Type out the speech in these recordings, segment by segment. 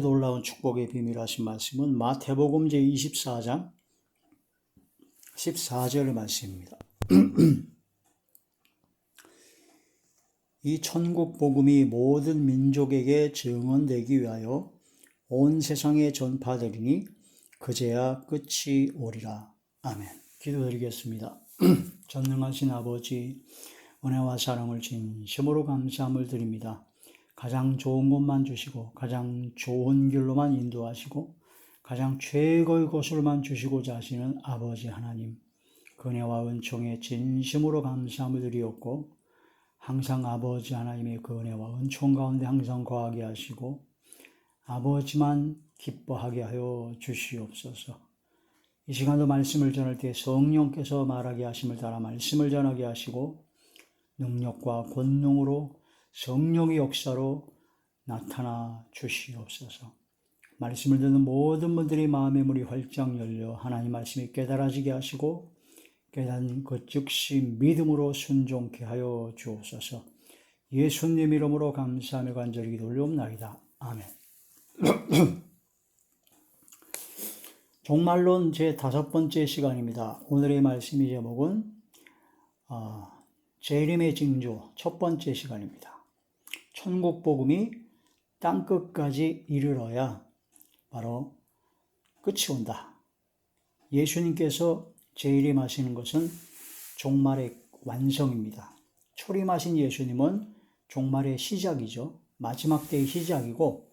놀라운 축복의 비밀 하신 말씀은 마태복음 제 24장 14절의 말씀입니다. 이 천국 복음이 모든 민족에게 증언되기 위하여 온 세상에 전파되리니 그제야 끝이 오리라. 아멘. 기도드리겠습니다. 전능하신 아버지 은혜와 사랑을 진심으로 감사함을 드립니다. 가장 좋은 것만 주시고 가장 좋은 길로만 인도하시고 가장 최고의 것으로만 주시고자 하시는 아버지 하나님 그 은혜와 은총에 진심으로 감사함을 드리었고 항상 아버지 하나님의 그 은혜와 은총 가운데 항상 거하게 하시고 아버지만 기뻐하게 하여 주시옵소서. 이 시간도 말씀을 전할 때 성령께서 말하게 하심을 따라 말씀을 전하게 하시고 능력과 권능으로 성령의 역사로 나타나 주시옵소서. 말씀을 듣는 모든 분들이 마음의 문이 활짝 열려 하나님 말씀이 깨달아지게 하시고 깨닫는 그 즉시 믿음으로 순종케 하여 주옵소서. 예수님 이름으로 감사하며 간절히 기도 올려옵나이다. 아멘. 종말론 제 다섯 번째 시간입니다. 오늘의 말씀의 제목은 어, 재림의 징조 첫 번째 시간입니다. 천국 복음이 땅 끝까지 이르러야 바로 끝이 온다. 예수님께서 재림하시는 것은 종말의 완성입니다. 초림하신 예수님은 종말의 시작이죠. 마지막 때의 시작이고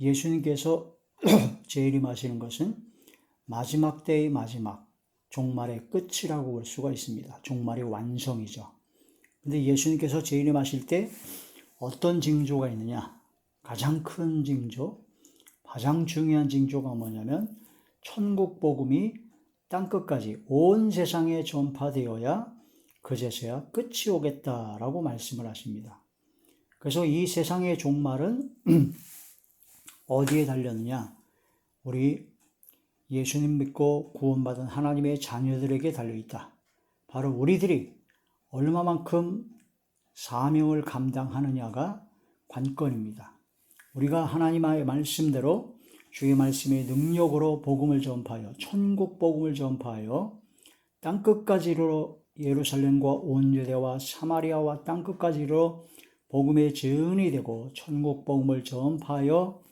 예수님께서 재림하시는 것은 마지막 때의 마지막, 종말의 끝이라고 볼 수가 있습니다. 종말의 완성이죠. 근데 예수님께서 재림하실 때 어떤 징조가 있느냐? 가장 큰 징조, 가장 중요한 징조가 뭐냐면 천국 복음이 땅 끝까지 온 세상에 전파되어야 그제서야 끝이 오겠다라고 말씀을 하십니다. 그래서 이 세상의 종말은 어디에 달렸느냐? 우리 예수님 믿고 구원받은 하나님의 자녀들에게 달려있다. 바로 우리들이 얼마만큼 사명을 감당하느냐가 관건입니다. 우리가 하나님의 말씀대로 주의 말씀의 능력으로 복음을 전파하여 천국 복음을 전파하여 땅 끝까지로 예루살렘과 온 유대와 사마리아와 땅 끝까지로 복음의 전이 되고 천국 복음을 전파하여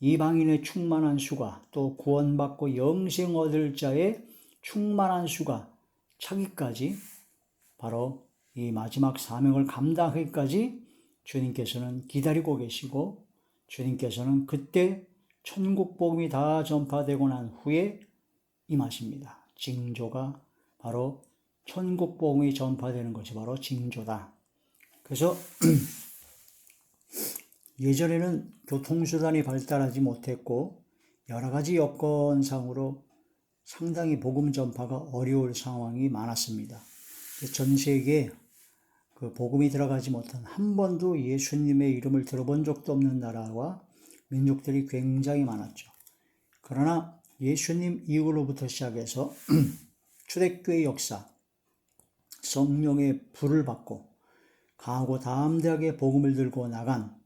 이방인의 충만한 수가 또 구원받고 영생 얻을 자의 충만한 수가 차기까지 바로 이 마지막 사명을 감당하기까지 주님께서는 기다리고 계시고 주님께서는 그때 천국 복음이 다 전파되고 난 후에 임하십니다. 징조가 바로 천국 복음이 전파되는 것이 바로 징조다. 그래서 예전에는 교통수단이 발달하지 못했고 여러 가지 여건상으로 상당히 복음 전파가 어려울 상황이 많았습니다. 전 세계에 그 복음이 들어가지 못한 한 번도 예수님의 이름을 들어본 적도 없는 나라와 민족들이 굉장히 많았죠. 그러나 예수님 이후로부터 시작해서 초대교회 역사, 성령의 불을 받고 강하고 담대하게 복음을 들고 나간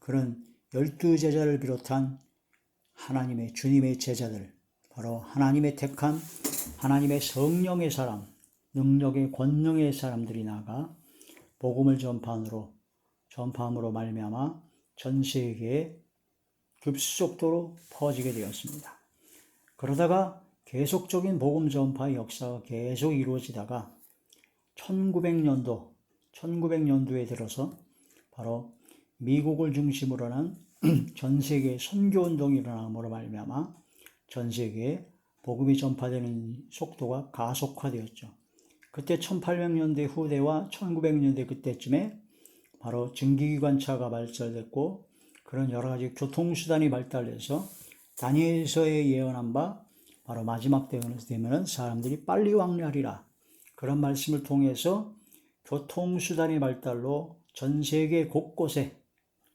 그런 열두 제자를 비롯한 하나님의 주님의 제자들, 바로 하나님의 택한 하나님의 성령의 사람, 능력의 권능의 사람들이 나가 복음을 전파함으로 전파함으로 말미암아 전 세계에 급속도로 퍼지게 되었습니다. 그러다가 계속적인 복음 전파 역사가 계속 이루어지다가 1900년도 1900년도에 들어서 바로 미국을 중심으로 하는 전 세계 선교 운동이 일어남으로 말미암아 전 세계에 복음이 전파되는 속도가 가속화되었죠. 그때 1800년대 후대와 1900년대 그때쯤에 바로 증기기관차가 발달됐고 그런 여러 가지 교통수단이 발달해서 다니엘서에 예언한 바 바로 마지막 때가 되면 사람들이 빨리 왕래하리라 그런 말씀을 통해서 교통수단의 발달로 전 세계 곳곳에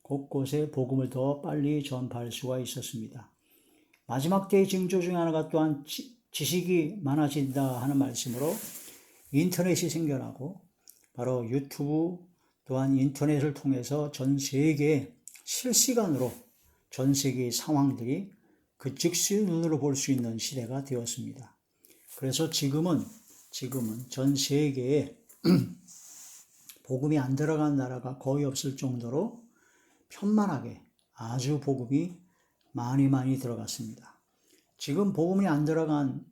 곳곳에 복음을 더 빨리 전파할 수가 있었습니다. 마지막 때의 징조 중 하나가 또한 지, 지식이 많아진다 하는 말씀으로 인터넷이 생겨나고 바로 유튜브 또한 인터넷을 통해서 전 세계에 실시간으로 전 세계의 상황들이 그 즉시 눈으로 볼 수 있는 시대가 되었습니다. 그래서 지금은 지금은 전 세계에 복음이 안 들어간 나라가 거의 없을 정도로 편만하게 아주 복음이 많이 많이 들어갔습니다. 지금 복음이 안 들어간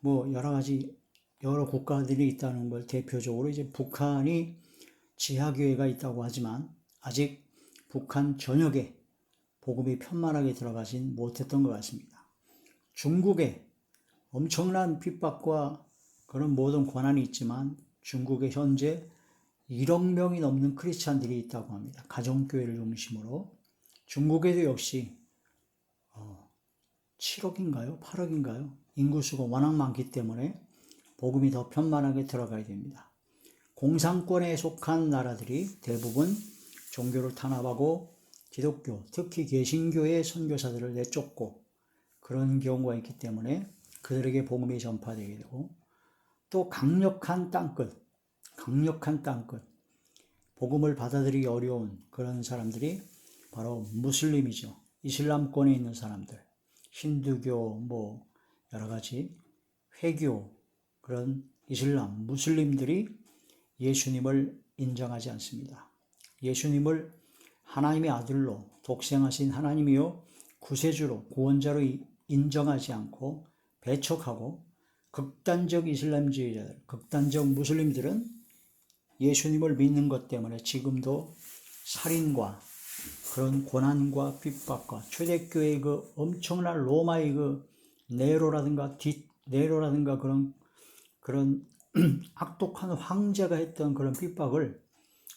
뭐 여러 가지 여러 국가들이 있다는 걸 대표적으로 이제 북한이 지하교회가 있다고 하지만 아직 북한 전역에 복음이 편만하게 들어가진 못했던 것 같습니다. 중국에 엄청난 핍박과 그런 모든 권한이 있지만 중국에 현재 1억 명이 넘는 크리스찬들이 있다고 합니다. 가정교회를 중심으로. 중국에도 역시 7억인가요? 8억인가요? 인구수가 워낙 많기 때문에 복음이 더 편만하게 들어가야 됩니다. 공산권에 속한 나라들이 대부분 종교를 탄압하고 기독교, 특히 개신교의 선교사들을 내쫓고 그런 경우가 있기 때문에 그들에게 복음이 전파되게 되고 또 강력한 땅끝, 강력한 땅끝, 복음을 받아들이기 어려운 그런 사람들이 바로 무슬림이죠. 이슬람권에 있는 사람들, 힌두교, 뭐 여러 가지 회교 그런 이슬람 무슬림들이 예수님을 인정하지 않습니다. 예수님을 하나님의 아들로 독생하신 하나님이요 구세주로 구원자로 인정하지 않고 배척하고 극단적 이슬람주의자들, 극단적 무슬림들은 예수님을 믿는 것 때문에 지금도 살인과 그런 고난과 핍박과 초대교회의 그 엄청난 로마의 그 네로라든가 뒷 네로라든가 그런 그런 악독한 황제가 했던 그런 핍박을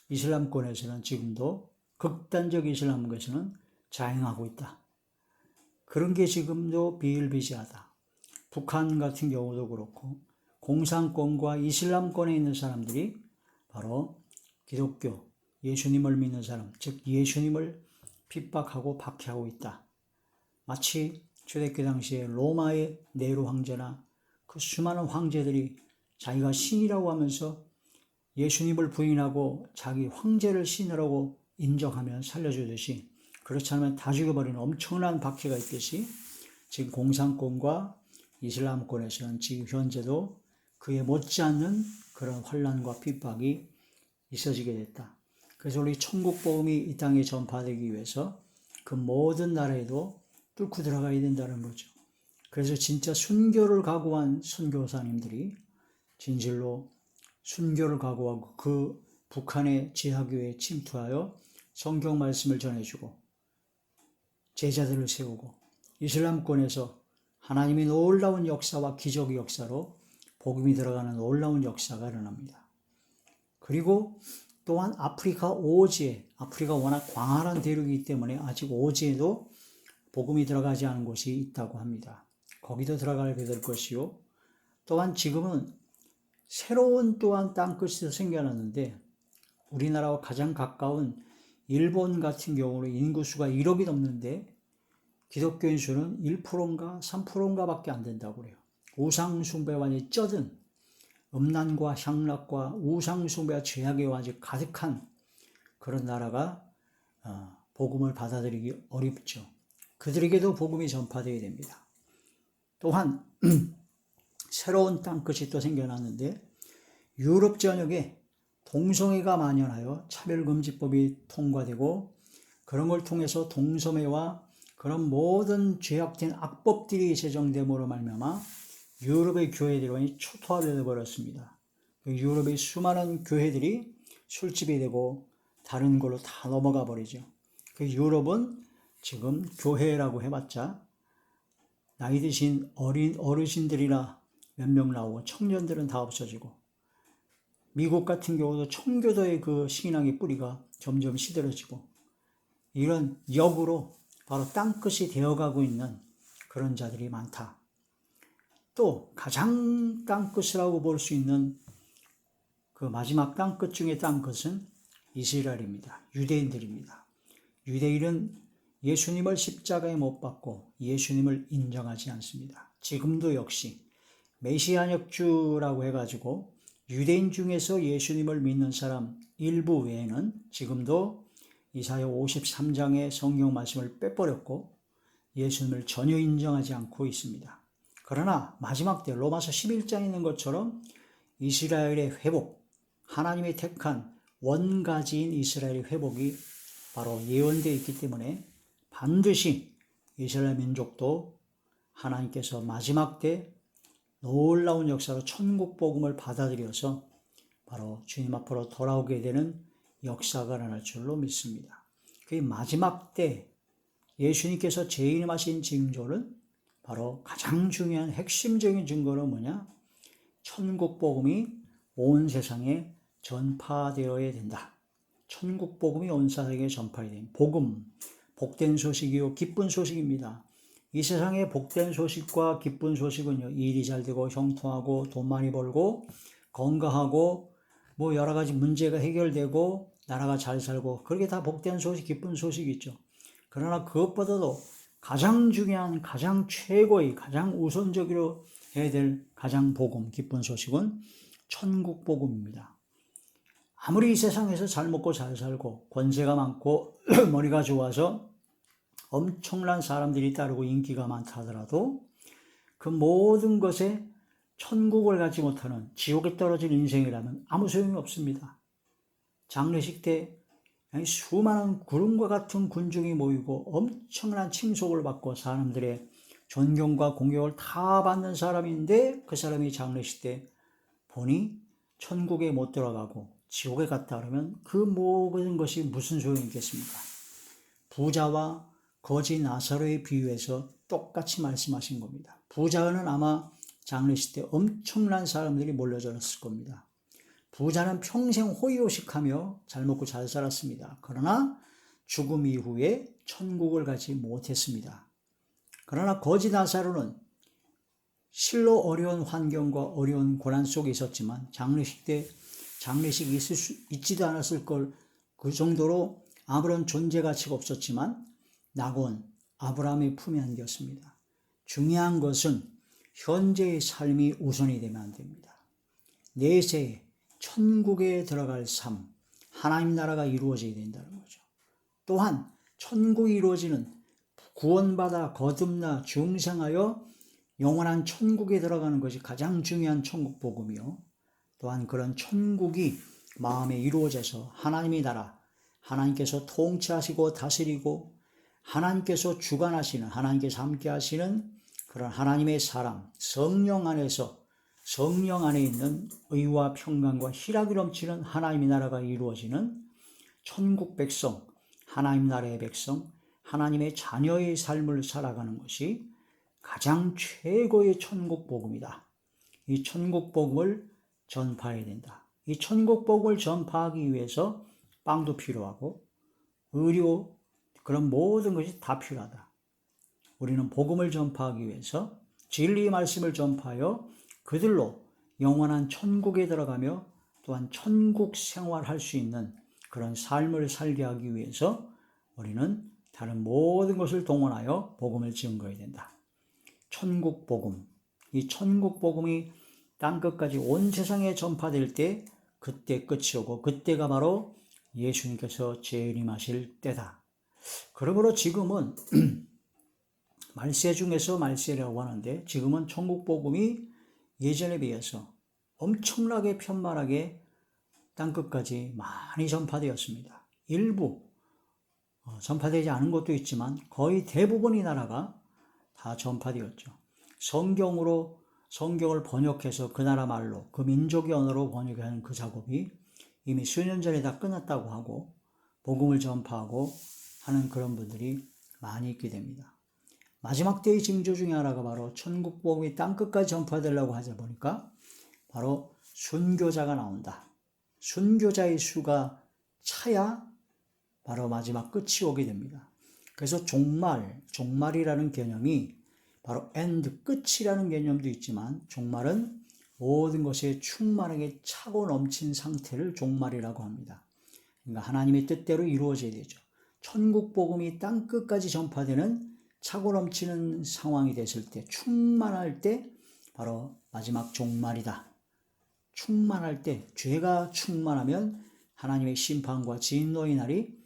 이슬람권에서는 지금도 극단적 이슬람권에서는 자행하고 있다. 그런 게 지금도 비일비재하다. 북한 같은 경우도 그렇고 공산권과 이슬람권에 있는 사람들이 바로 기독교, 예수님을 믿는 사람, 즉 예수님을 핍박하고 박해하고 있다. 마치 초대교 당시에 로마의 네로 황제나 그 수많은 황제들이 자기가 신이라고 하면서 예수님을 부인하고 자기 황제를 신이라고 인정하면 살려주듯이 그렇지 않으면 다 죽여버리는 엄청난 박해가 있듯이 지금 공산권과 이슬람권에서는 지금 현재도 그에 못지않는 그런 환란과 핍박이 있어지게 됐다. 그래서 우리 천국 복음이 이 땅에 전파되기 위해서 그 모든 나라에도 뚫고 들어가야 된다는 거죠. 그래서 진짜 순교를 각오한 선교사님들이 진실로 순교를 각오하고 그 북한의 지하교회에 침투하여 성경 말씀을 전해주고 제자들을 세우고 이슬람권에서 하나님의 놀라운 역사와 기적의 역사로 복음이 들어가는 놀라운 역사가 일어납니다. 그리고 또한 아프리카 오지에 아프리카 워낙 광활한 대륙이기 때문에 아직 오지에도 복음이 들어가지 않은 곳이 있다고 합니다. 거기도 들어가게 될 것이요. 또한 지금은 새로운 또한 땅끝이 생겨났는데 우리나라와 가장 가까운 일본 같은 경우는 인구수가 1억이 넘는데 기독교인 수는 1%인가 3%인가 밖에 안 된다고 그래요. 우상숭배와 쩌든 음란과 향락과 우상숭배와 죄악의 완전 가득한 그런 나라가 어, 복음을 받아들이기 어렵죠. 그들에게도 복음이 전파되어야 됩니다. 또한 새로운 땅 끝이 또 생겨났는데 유럽 전역에 동성애가 만연하여 차별금지법이 통과되고 그런 걸 통해서 동성애와 그런 모든 죄악된 악법들이 제정됨으로 말미암아 유럽의 교회들이 초토화되어 버렸습니다. 그 유럽의 수많은 교회들이 술집이 되고 다른 걸로 다 넘어가 버리죠. 그 유럽은 지금 교회라고 해봤자 나이 드신 어린 어르신들이나 몇 명 나오고 청년들은 다 없어지고 미국 같은 경우도 청교도의 그 신앙의 뿌리가 점점 시들어지고 이런 역으로 바로 땅끝이 되어가고 있는 그런 자들이 많다. 또 가장 땅끝이라고 볼 수 있는 그 마지막 땅끝 중의 땅끝은 이스라엘입니다. 유대인들입니다. 유대인은 예수님을 십자가에 못 박고 예수님을 인정하지 않습니다. 지금도 역시 메시아역주라고 해가지고 유대인 중에서 예수님을 믿는 사람 일부 외에는 지금도 이사야 53장의 성경 말씀을 빼버렸고 예수님을 전혀 인정하지 않고 있습니다. 그러나 마지막 때 로마서 11장에 있는 것처럼 이스라엘의 회복, 하나님의 택한 원가지인 이스라엘의 회복이 바로 예언되어 있기 때문에 반드시 이스라엘 민족도 하나님께서 마지막 때 놀라운 역사로 천국 복음을 받아들여서 바로 주님 앞으로 돌아오게 되는 역사가 일어날 줄로 믿습니다. 그 마지막 때 예수님께서 재림하신 징조는 바로 가장 중요한 핵심적인 증거는 뭐냐? 천국 복음이 온 세상에 전파되어야 된다. 천국 복음이 온 세상에 전파해야 된다. 복음, 복된 소식이요 기쁜 소식입니다. 이 세상의 복된 소식과 기쁜 소식은요 일이 잘 되고 형통하고 돈 많이 벌고 건강하고 뭐 여러 가지 문제가 해결되고 나라가 잘 살고 그렇게 다 복된 소식 기쁜 소식이죠. 그러나 그것보다도 가장 중요한 가장 최고의 가장 우선적으로 해야 될 가장 복음 기쁜 소식은 천국 복음입니다. 아무리 이 세상에서 잘 먹고 잘 살고 권세가 많고 머리가 좋아서 엄청난 사람들이 따르고 인기가 많다 하더라도 그 모든 것에 천국을 가지 못하는 지옥에 떨어진 인생이라면 아무 소용이 없습니다. 장례식 때 수많은 구름과 같은 군중이 모이고 엄청난 칭송을 받고 사람들의 존경과 공격을 다 받는 사람인데 그 사람이 장례식 때 보니 천국에 못 들어가고 지옥에 갔다 그러면 그 모든 것이 무슨 소용이 있겠습니까? 부자와 거지 나사로의 비유에서 똑같이 말씀하신 겁니다. 부자는 아마 장례식 때 엄청난 사람들이 몰려들었을 겁니다. 부자는 평생 호의호식하며 잘 먹고 잘 살았습니다. 그러나 죽음 이후에 천국을 가지 못했습니다. 그러나 거지 나사로는 실로 어려운 환경과 어려운 고난 속에 있었지만 장례식 때 장례식이 있을 수, 있지도 않았을 걸 그 정도로 아무런 존재 가치가 없었지만 낙원 아브라함의 품에 안겼습니다. 중요한 것은 현재의 삶이 우선이 되면 안 됩니다. 내세 천국에 들어갈 삶, 하나님 나라가 이루어져야 된다는 거죠. 또한 천국이 이루어지는 구원받아 거듭나 중생하여 영원한 천국에 들어가는 것이 가장 중요한 천국 복음이요. 또한 그런 천국이 마음에 이루어져서 하나님의 나라, 하나님께서 통치하시고 다스리고 하나님께서 주관하시는 하나님께서 함께 하시는 그런 하나님의 사람 성령 안에서 성령 안에 있는 의와 평강과 희락이 넘치는 하나님의 나라가 이루어지는 천국 백성, 하나님 나라의 백성, 하나님의 자녀의 삶을 살아가는 것이 가장 최고의 천국 복음이다. 이 천국 복음을 전파해야 된다. 이 천국 복음을 전파하기 위해서 빵도 필요하고 의료 그런 모든 것이 다 필요하다. 우리는 복음을 전파하기 위해서 진리의 말씀을 전파하여 그들로 영원한 천국에 들어가며 또한 천국 생활할 수 있는 그런 삶을 살게 하기 위해서 우리는 다른 모든 것을 동원하여 복음을 증거해야 된다. 천국 복음. 이 천국 복음이 땅 끝까지 온 세상에 전파될 때 그때 끝이 오고 그때가 바로 예수님께서 재림하실 때다. 그러므로 지금은 말세 중에서 말세라고 하는데 지금은 천국 복음이 예전에 비해서 엄청나게 편만하게 땅 끝까지 많이 전파되었습니다. 일부 어, 전파되지 않은 것도 있지만 거의 대부분의 나라가 다 전파되었죠. 성경으로 성경을 번역해서 그 나라 말로 그 민족의 언어로 번역하는 그 작업이 이미 수년 전에 다 끝났다고 하고 복음을 전파하고 하는 그런 분들이 많이 있게 됩니다. 마지막 때의 징조 중에 하나가 바로 천국 복음이 땅 끝까지 전파되려고 하자 보니까 바로 순교자가 나온다. 순교자의 수가 차야 바로 마지막 끝이 오게 됩니다. 그래서 종말, 종말이라는 개념이 바로 end, 끝이라는 개념도 있지만 종말은 모든 것에 충만하게 차고 넘친 상태를 종말이라고 합니다. 그러니까 하나님의 뜻대로 이루어져야 되죠. 천국 복음이 땅 끝까지 전파되는 차고 넘치는 상황이 됐을 때 충만할 때 바로 마지막 종말이다. 충만할 때 죄가 충만하면 하나님의 심판과 진노의 날이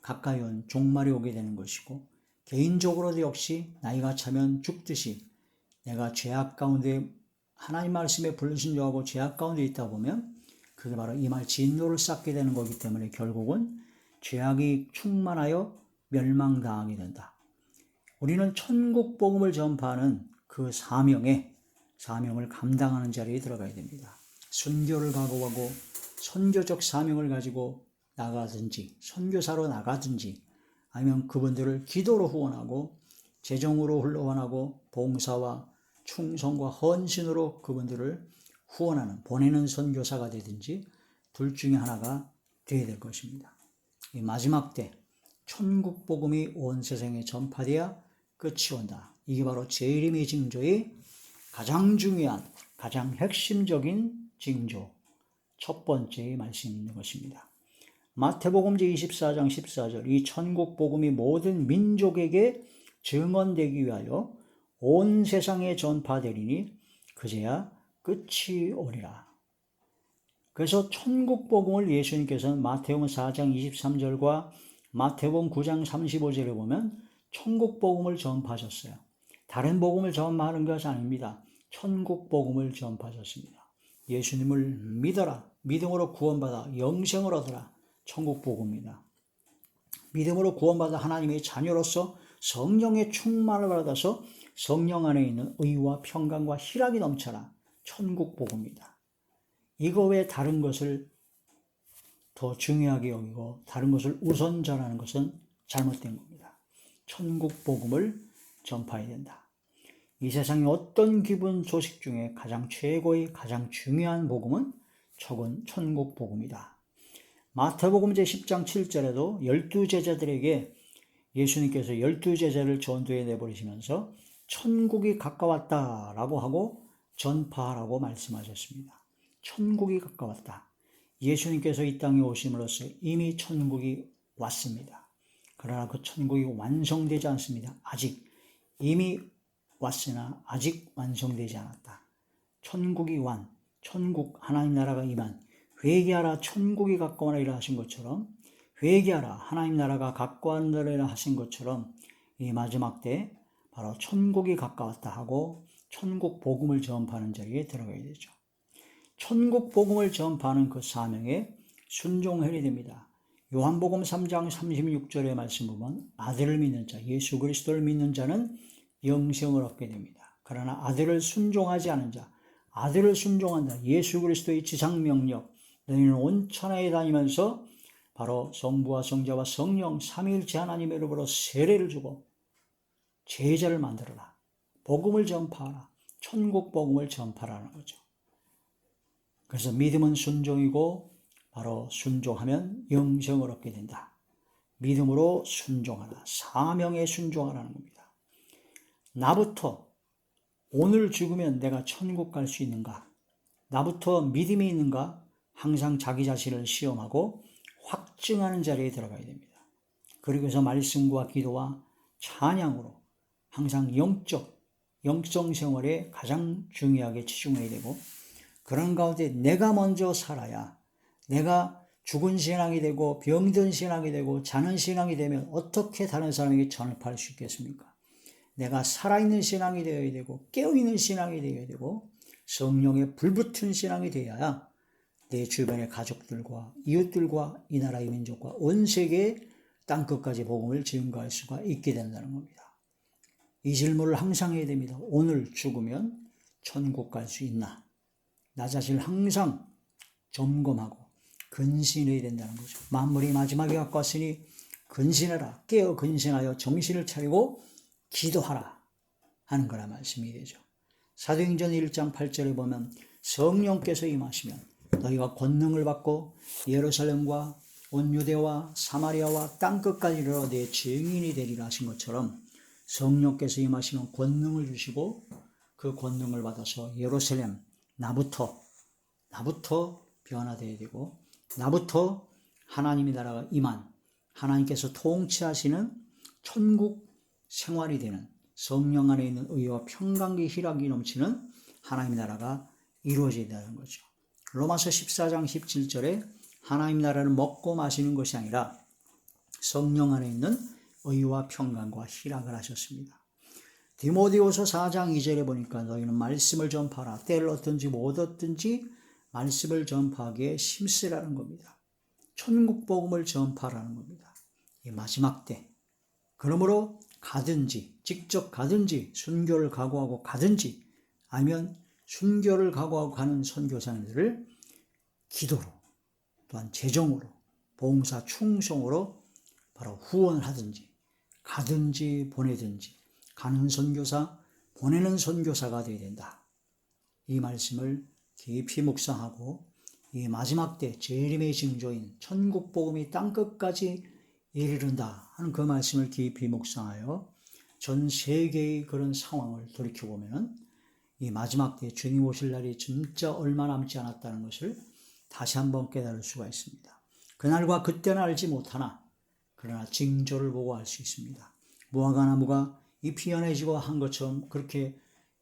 가까이 온 종말이 오게 되는 것이고 개인적으로도 역시 나이가 차면 죽듯이 내가 죄악 가운데 하나님 말씀에 불신조하고 죄악 가운데 있다 보면 그게 바로 이 말 진노를 쌓게 되는 거기 때문에 결국은 죄악이 충만하여 멸망당하게 된다. 우리는 천국 복음을 전파하는 그 사명에 사명을 감당하는 자리에 들어가야 됩니다. 순교를 각오하고 선교적 사명을 가지고 나가든지 선교사로 나가든지 아니면 그분들을 기도로 후원하고 재정으로 후원하고 봉사와 충성과 헌신으로 그분들을 후원하는 보내는 선교사가 되든지 둘 중에 하나가 되어야 될 것입니다. 이 마지막 때 천국 복음이 온 세상에 전파되어야 끝이 온다. 이게 바로 재림의 징조의 가장 중요한 가장 핵심적인 징조 첫 번째 있는 것입니다. 마태복음 제24장 14절 이 천국 복음이 모든 민족에게 증언되기 위하여 온 세상에 전파되리니 그제야 끝이 오리라. 그래서 천국 복음을 예수님께서는 마태복음 4장 23절과 마태복음 9장 35절에 보면 천국 복음을 전파하셨어요. 다른 복음을 전파하는 것이 아닙니다. 천국 복음을 전파하셨습니다. 예수님을 믿어라. 믿음으로 구원받아 영생을 얻어라. 천국 복음입니다. 믿음으로 구원받아 하나님의 자녀로서 성령의 충만을 받아서 성령 안에 있는 의와 평강과 희락이 넘쳐라. 천국 복음입니다. 이거 외에 다른 것을 더 중요하게 여기고 다른 것을 우선 전하는 것은 잘못된 겁니다. 천국 복음을 전파해야 된다. 이 세상의 어떤 기분 소식 중에 가장 최고의 가장 중요한 복음은 척은 천국 복음이다. 마태복음 제10장 7절에도 열두 제자들에게 예수님께서 열두 제자를 전도에 내버리시면서 천국이 가까웠다라고 하고 전파하라고 말씀하셨습니다. 천국이 가까웠다. 예수님께서 이 땅에 오심으로써 이미 천국이 왔습니다. 그러나 그 천국이 완성되지 않습니다. 아직 이미 왔으나 아직 완성되지 않았다. 천국이 완, 천국 하나님 나라가 임한 회개하라 천국이 가까워라 하신 것처럼 회개하라 하나님 나라가 가까워라 하신 것처럼 이 마지막 때 바로 천국이 가까웠다 하고 천국 복음을 전파하는 자리에 들어가야 되죠. 천국 복음을 전파하는 그 사명에 순종해야 됩니다. 요한복음 3장 36절의 말씀 보면 아들을 믿는 자, 예수 그리스도를 믿는 자는 영생을 얻게 됩니다. 그러나 아들을 순종하지 않은 자, 아들을 순종한다. 예수 그리스도의 지상 명령. 너희는 온 천하에 다니면서 바로 성부와 성자와 성령 삼위일체 하나님의 이름으로 세례를 주고 제자를 만들어라. 복음을 전파하라. 천국 복음을 전파라는 거죠. 그래서 믿음은 순종이고 바로 순종하면 영생을 얻게 된다. 믿음으로 순종하라. 사명에 순종하라는 겁니다. 나부터 오늘 죽으면 내가 천국 갈 수 있는가? 나부터 믿음이 있는가? 항상 자기 자신을 시험하고 확증하는 자리에 들어가야 됩니다. 그리고서 말씀과 기도와 찬양으로 항상 영적, 영성 생활에 가장 중요하게 치중해야 되고 그런 가운데 내가 먼저 살아야 내가 죽은 신앙이 되고 병든 신앙이 되고 자는 신앙이 되면 어떻게 다른 사람에게 전파할 수 있겠습니까? 내가 살아있는 신앙이 되어야 되고 깨어있는 신앙이 되어야 되고 성령에 불붙은 신앙이 되어야 내 주변의 가족들과 이웃들과 이 나라의 민족과 온 세계 땅끝까지 복음을 증거할 수가 있게 된다는 겁니다. 이 질문을 항상 해야 됩니다. 오늘 죽으면 천국 갈 수 있나? 나 자신을 항상 점검하고 근신해야 된다는 거죠. 만물이 마지막에 가까웠으니 근신해라. 깨어 근신하여 정신을 차리고 기도하라 하는 거라 말씀이 되죠. 사도행전 1장 8절에 보면 성령께서 임하시면 너희가 권능을 받고 예루살렘과 온 유대와 사마리아와 땅 끝까지 이르러 내 증인이 되리라 하신 것처럼 성령께서 임하시면 권능을 주시고 그 권능을 받아서 예루살렘 나부터 나부터 변화되어야 되고 나부터 하나님의 나라가 임한 하나님께서 통치하시는 천국 생활이 되는 성령 안에 있는 의와 평강과 희락이 넘치는 하나님의 나라가 이루어져야 되는 거죠. 로마서 14장 17절에 하나님 나라를 먹고 마시는 것이 아니라 성령 안에 있는 의와 평강과 희락을 하셨습니다. 디모데후서 4장 2절에 보니까 너희는 말씀을 전파라 때를 얻든지 못 얻든지 말씀을 전파하기에 힘쓰라는 겁니다. 천국 복음을 전파라는 겁니다. 이 마지막 때 그러므로 가든지 직접 가든지 순교를 각오하고 가든지 아니면 순교를 각오하고 가는 선교사님들을 기도로 또한 재정으로 봉사 충성으로 바로 후원을 하든지 가든지 보내든지 가는 선교사 보내는 선교사가 되어야 된다. 이 말씀을 깊이 묵상하고 이 마지막 때 재림의 징조인 천국 복음이 땅 끝까지 이르른다 하는 그 말씀을 깊이 묵상하여 전 세계의 그런 상황을 돌이켜 보면은 이 마지막 때 주님 오실 날이 진짜 얼마 남지 않았다는 것을 다시 한번 깨달을 수가 있습니다. 그날과 그때는 알지 못하나 그러나 징조를 보고 알 수 있습니다. 무화과 나무가 잎이 연해지고 한 것처럼 그렇게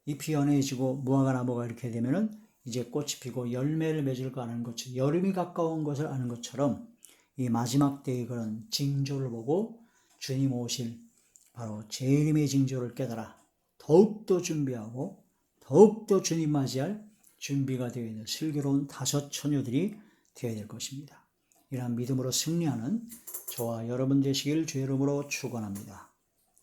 잎이 연해지고 무화과 나무가 이렇게 되면은 이제 꽃이 피고 열매를 맺을 거 아는 것처럼 여름이 가까운 것을 아는 것처럼 이 마지막 때의 그런 징조를 보고 주님 오실 바로 재림의 징조를 깨달아 더욱더 준비하고 더욱더 주님 맞이할 준비가 되어 있는 슬기로운 다섯 처녀들이 되어야 될 것입니다. 이러한 믿음으로 승리하는 저와 여러분 되시길 주의 이름으로 축원합니다.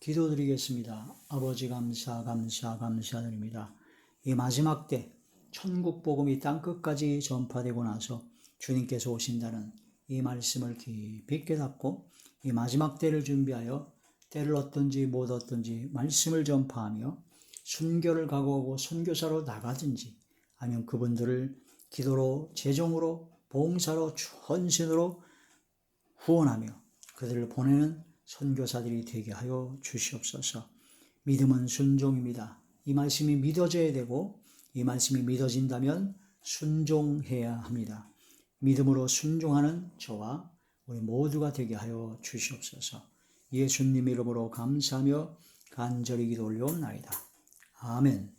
기도드리겠습니다. 아버지 감사 감사 감사드립니다. 이 마지막 때 천국 복음이 땅 끝까지 전파되고 나서 주님께서 오신다는 이 말씀을 깊이 깨닫고 이 마지막 때를 준비하여 때를 얻든지 못 얻든지 말씀을 전파하며 순교를 각오하고 선교사로 나가든지 아니면 그분들을 기도로 재정으로 봉사로 헌신으로 후원하며 그들을 보내는 선교사들이 되게 하여 주시옵소서. 믿음은 순종입니다. 이 말씀이 믿어져야 되고 이 말씀이 믿어진다면 순종해야 합니다. 믿음으로 순종하는 저와 우리 모두가 되게 하여 주시옵소서. 예수님 이름으로 감사하며 간절히 기도 올려옵나이다. 아멘.